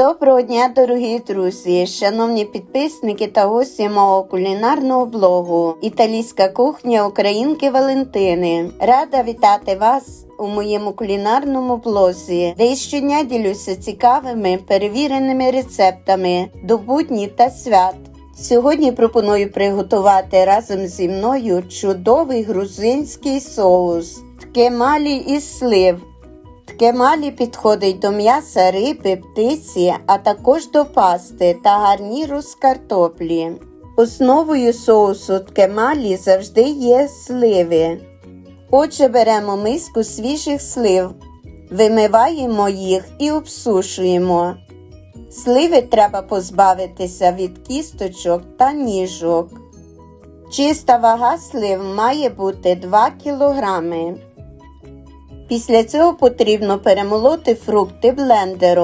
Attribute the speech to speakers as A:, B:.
A: Доброго дня, дорогі друзі, шановні підписники та гості мого кулінарного блогу Італійська кухня Українки Валентини. Рада вітати вас у моєму кулінарному блозі, де щодня ділюся цікавими перевіреними рецептами до буднів та свят. Сьогодні пропоную приготувати разом зі мною чудовий грузинський соус ткемалі із слив. Ткемалі підходить до м'яса, риби, птиці, а також до пасти та гарніру з картоплі. Основою соусу ткемалі завжди є сливи. Отже, беремо миску свіжих слив, вимиваємо їх і обсушуємо. Сливи треба позбавитися від кісточок та ніжок. Чиста вага слив має бути 2 кілограми. Після цього потрібно перемолоти фрукти блендером.